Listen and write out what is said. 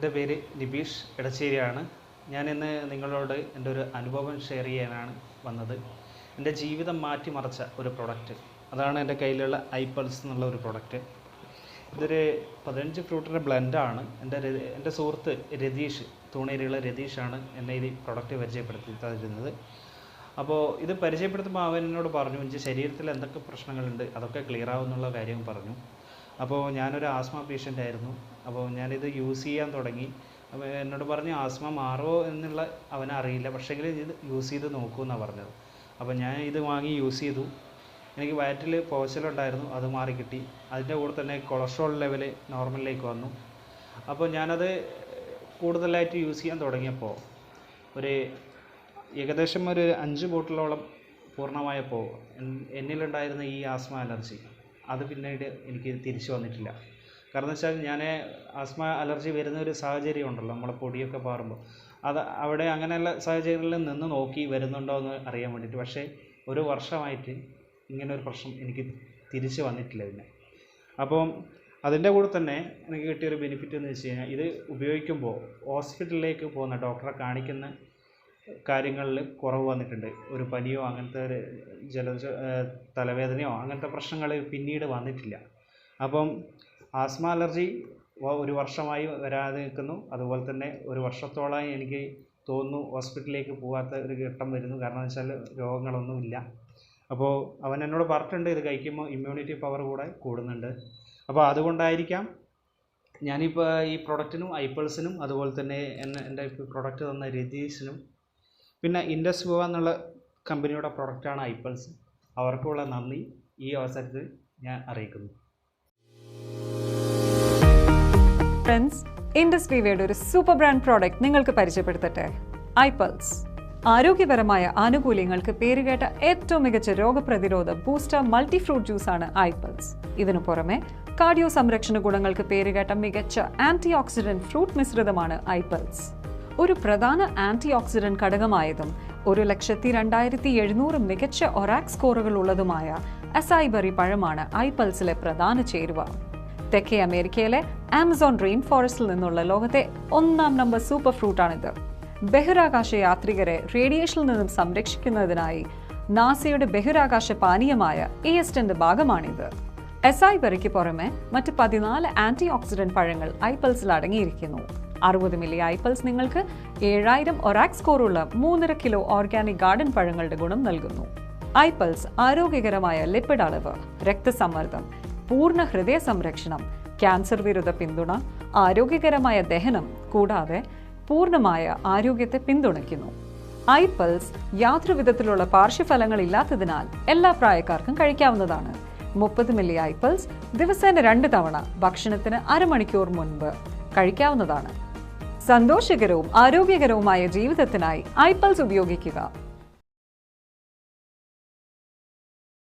എന്റെ പേര് നിബീഷ് ഇടച്ചേരിയാണ് ഞാൻ ഇന്ന് നിങ്ങളോട് എന്റെ ഒരു അനുഭവം ഷെയർ ചെയ്യാനാണ് വന്നത്. എന്റെ ജീവിതം മാറ്റിമറിച്ച ഒരു പ്രൊഡക്റ്റ് അതാണ് എന്റെ കയ്യിലുള്ള ഐ പൾസ് എന്നുള്ള ഒരു പ്രൊഡക്റ്റ് ഇതൊരു പതിനഞ്ച് ഫ്രൂട്ടിന്റെ ബ്ലെൻഡാണ് എന്റെ എന്റെ സുഹൃത്ത് രതീഷ് തൂണേരിയുള്ള രതീഷാണ് എന്നെ ഈ പ്രൊഡക്റ്റ് പരിചയപ്പെടുത്തി തരുന്നത് അപ്പോൾ ഇത് പരിചയപ്പെടുത്തുമ്പോൾ അവൻ എന്നോട് പറഞ്ഞു എന്റെ ശരീരത്തിൽ എന്തൊക്കെ പ്രശ്നങ്ങളുണ്ട്? അതൊക്കെ ക്ലിയർ ആവുന്നുള്ള കാര്യം പറഞ്ഞു. അപ്പോൾ ഞാനൊരു ആസ്മ പേഷ്യന്റ് ആയിരുന്നു. അപ്പോൾ ഞാനിത് യൂസ് ചെയ്യാൻ തുടങ്ങി. അപ്പോൾ എന്നോട് പറഞ്ഞു ആസ്മ മാറുമോ എന്നുള്ള അവനറിയില്ല പക്ഷേങ്കിൽ ഇത് യൂസ് ചെയ്ത് നോക്കൂ എന്നാണ് പറഞ്ഞത്. അപ്പോൾ ഞാൻ ഇത് വാങ്ങി യൂസ് ചെയ്തു. എനിക്ക് വയറ്റിൽ പോച്ചലുണ്ടായിരുന്നു അത് മാറി കിട്ടി. അതിന്റെ കൂടെ തന്നെ കൊളസ്ട്രോൾ ലെവൽ നോർമലിലേക്ക് വന്നു. അപ്പോൾ ഞാനത് കൂടുതലായിട്ട് യൂസ് ചെയ്യാൻ തുടങ്ങിയപ്പോൾ ഒരു ഏകദേശം ഒരു അഞ്ച് ബോട്ടിലോളം പൂർണമായപ്പോൾ എന്നിലുണ്ടായിരുന്ന ഈ ആസ്മ അലർജി. അത് പിന്നീട് എനിക്ക് തിരിച്ചു വന്നിട്ടില്ല. കാരണം വെച്ചാൽ ഞാൻ ആസ്മ അലർജി വരുന്ന ഒരു സാഹചര്യം ഉണ്ടല്ലോ നമ്മളെ പൊടിയൊക്കെ പാറുമ്പോൾ. അത് അവിടെ അങ്ങനെയുള്ള സാഹചര്യങ്ങളിൽ നിന്ന് നോക്കി വരുന്നുണ്ടോ എന്ന് അറിയാൻ വേണ്ടിയിട്ട്. പക്ഷേ ഒരു വർഷമായിട്ട് ഇങ്ങനെ ഒരു പ്രശ്നം എനിക്ക് തിരിച്ചു വന്നിട്ടില്ല പിന്നെ. അപ്പം അതിന്റെ കൂടെ തന്നെ എനിക്ക് കിട്ടിയൊരു ബെനിഫിറ്റ് എന്ന് വെച്ച് കഴിഞ്ഞാൽ ഇത് ഉപയോഗിക്കുമ്പോൾ ഹോസ്പിറ്റലിലേക്ക് പോകുന്ന ഡോക്ടറെ കാണിക്കുന്ന കാര്യങ്ങളിൽ കുറവ് വന്നിട്ടുണ്ട്. ഒരു പനിയോ അങ്ങനത്തെ ഒരു ജലദോഷ തലവേദനയോ അങ്ങനത്തെ പ്രശ്നങ്ങൾ പിന്നീട് വന്നിട്ടില്ല. അപ്പം ആസ്മ അലർജി ഒരു വർഷമായി വരാതെ നിൽക്കുന്നു. അതുപോലെ തന്നെ ഒരു വർഷത്തോളമായി എനിക്ക് തോന്നുന്നു ഹോസ്പിറ്റലിലേക്ക് പോകാത്ത ഒരു ഘട്ടം വരുന്നു. കാരണം വെച്ചാൽ രോഗങ്ങളൊന്നുമില്ല അപ്പോൾ അവൻ എന്നോട് പറഞ്ഞിട്ടുണ്ട് ഇത് കഴിക്കുമ്പോൾ ഇമ്മ്യൂണിറ്റി പവർ കൂടെ കൂടുന്നുണ്ട്. അപ്പോൾ അതുകൊണ്ടായിരിക്കാം ഞാനിപ്പോൾ ഈ പ്രൊഡക്റ്റിനും ഐപ്പിൾസിനും അതുപോലെ തന്നെ എന്നെ എന്റെ പ്രൊഡക്റ്റ് തന്ന രതീഷിനും പിന്നെ ഇൻഡസ് ഗോവ എന്നുള്ള കമ്പനിയുടെ പ്രൊഡക്റ്റാണ് ഐപ്പിൾസ് അവർക്കുള്ള നന്ദി. ഈ അവസരത്തിൽ ഞാൻ അറിയിക്കുന്നു. ഫ്രണ്ട്സ് ഇൻഡസ് വിവയുടെ ഒരു സൂപ്പർ ബ്രാൻഡ് പ്രോഡക്റ്റ് നിങ്ങൾക്ക് പരിചയപ്പെടുത്തട്ടെ. ഐപൾസ് ആരോഗ്യപരമായ ആനുകൂല്യങ്ങൾക്ക് പേരുകേട്ട ഏറ്റവും മികച്ച രോഗപ്രതിരോധ ബൂസ്റ്റർ മൾട്ടി ഫ്രൂട്ട് ആണ് ഐപൾസ് ഇതിനു പുറമെ കാർഡിയോ സംരക്ഷണ ഗുണങ്ങൾക്ക് പേരുകേട്ട മികച്ച ആന്റി ഓക്സിഡന്റ് ഫ്രൂട്ട് മിശ്രിതമാണ് ഐപൾസ് ഒരു പ്രധാന ആന്റി ഓക്സിഡന്റ് ഘടകമായതും ഒരു ലക്ഷത്തി രണ്ടായിരത്തി എഴുന്നൂറ് മികച്ച ഒറാക് സ്കോറുകൾ ഉള്ളതുമായ അസൈബറി പഴമാണ് ഐപൾസിലെ പ്രധാന ചേരുവ. തെക്കേ അമേരിക്കയിലെ ആമസോൺ റെയിൻ ഫോറസ്റ്റിൽ നിന്നുള്ള ലോകത്തെ ഒന്നാം നമ്പർ സൂപ്പർ ഫ്രൂട്ടാണിത്. ബഹിരാകാശ യാത്രികരെ റേഡിയേഷനിൽ നിന്നും സംരക്ഷിക്കുന്നതിനായി നാസയുടെ ബഹിരാകാശ പാനീയമായ ഇയസ്റ്റിന്റെ ഭാഗമാണിത്. എസൈബറിക്ക് പുറമെ മറ്റ് പതിനാല് ആന്റി ഓക്സിഡന്റ് പഴങ്ങൾ ഐപൾസിൽ അടങ്ങിയിരിക്കുന്നു. അറുപത് മില്ലി ഐപ്പൾസ് നിങ്ങൾക്ക് ഏഴായിരം ഒറാക് സ്കോറുള്ള മൂന്നര കിലോ ഓർഗാനിക് ഗാർഡൻ പഴങ്ങളുടെ ഗുണം നൽകുന്നു. ഐപ്പൾസ് ആരോഗ്യകരമായ ലിപ്പിഡ് അളവ് രക്തസമ്മർദ്ദം പൂർണ ഹൃദയ സംരക്ഷണം ക്യാൻസർ വിരുദ്ധ പിന്തുണ ആരോഗ്യകരമായ ദഹനം കൂടാതെ പൂർണമായ ആരോഗ്യത്തെ പിന്തുണയ്ക്കുന്നു. ഐപ്പൾസ് യാതൊരു വിധത്തിലുള്ള പാർശ്വഫലങ്ങൾ ഇല്ലാത്തതിനാൽ എല്ലാ പ്രായക്കാർക്കും കഴിക്കാവുന്നതാണ്. മുപ്പത് മില്ലി ഐപ്പൾസ് ദിവസേന രണ്ട് തവണ ഭക്ഷണത്തിന് അരമണിക്കൂർ മുൻപ് കഴിക്കാവുന്നതാണ്. സന്തോഷകരവും ആരോഗ്യകരവുമായ ജീവിതത്തിനായി ഐപ്പൾസ് ഉപയോഗിക്കുക.